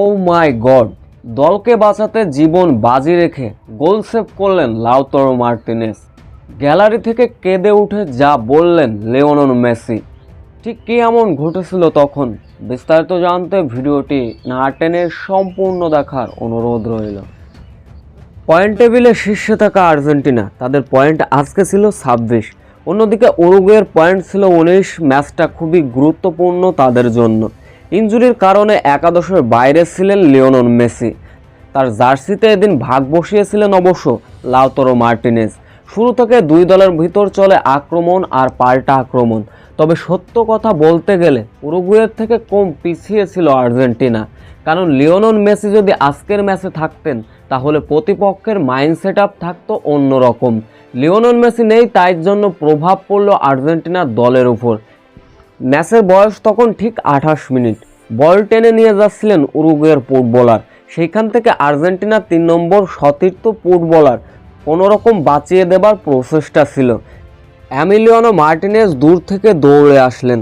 ও মাই god দলকে বাঁচাতে জীবন বাজি রেখে গোল সেভ করলেন লাউতরো মার্টিনেস। গ্যালারি থেকে কেঁদে উঠে যা বললেন লিওনন মেসি। ঠিক কী এমন ঘটেছিল তখন? বিস্তারিত জানতে ভিডিওটি না টেনে সম্পূর্ণ দেখার অনুরোধ রইল। পয়েন্ট টেবিলে শীর্ষে থাকা আর্জেন্টিনা, তাদের পয়েন্ট আজকে ছিল ছাব্বিশ। অন্যদিকে উরুগুয়ের পয়েন্ট ছিল উনিশ। ম্যাচটা খুবই গুরুত্বপূর্ণ তাদের জন্য। ইনজুরির কারণে একাদশের বাইরে ছিলেন লিওনন মেসি। তার জার্সিতে এদিন ভাগ বসিয়েছিলেন অবশ্য লাউতরো মার্টিনেজ। শুরু থেকে দুই দলের ভিতর চলে আক্রমণ আর পাল্টা আক্রমণ। তবে সত্য কথা বলতে গেলে উরুগুয়ের থেকে কম পিছিয়ে ছিল আর্জেন্টিনা। কারণ লিওনন মেসি যদি আজকের ম্যাচে থাকতেন, তাহলে প্রতিপক্ষের মাইন্ড সেট আপ থাকতো অন্যরকম। লিওনন মেসি নেই, তাই জন্য প্রভাব পড়ল আর্জেন্টিনার দলের উপর। ম্যাচের বয়স তখন ঠিক আঠাশ মিনিট। বল টেনে নিয়ে যাচ্ছিলেন উরুগুয়ের ফুটবলার সেইখান থেকে আর্জেন্টিনার তিন নম্বর সতীর্থ ফুটবলার কোনোরকম বাঁচিয়ে দেবার প্রচেষ্টা ছিল। অ্যামিলিয়ানো মার্টিনেস দূর থেকে দৌড়ে আসলেন।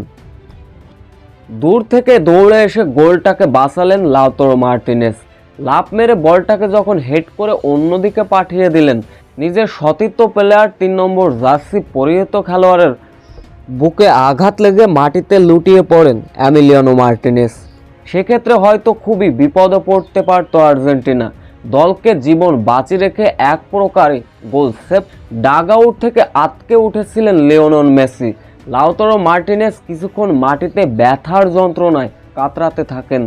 দূর থেকে দৌড়ে এসে গোলটাকে বাঁচালেন লাউতরো মার্টিনেস লাফ মেরে বলটাকে যখন হেড করে অন্যদিকে পাঠিয়ে দিলেন, নিজের সতীর্থ প্লেয়ার তিন নম্বর জার্সি পরিহিত খেলোয়াড়ের বুকে আঘাত লেগে মাটিতে লুটিয়ে পড়েন অ্যামিলিয়ানো মার্টিনেস। সেক্ষেত্রে হয়তো খুবই বিপদে পড়তে পারতো আর্জেন্টিনা। দলকে জীবন বাঁচিয়ে রেখে এক প্রকারে গোল সেফ ডাগ আউট থেকে আটকে উঠেছিলেন লিওনন মেসি। লাউতরো মার্টিনেস কিছুক্ষণ মাটিতে ব্যথার যন্ত্রণায় কাতরাতে থাকেন।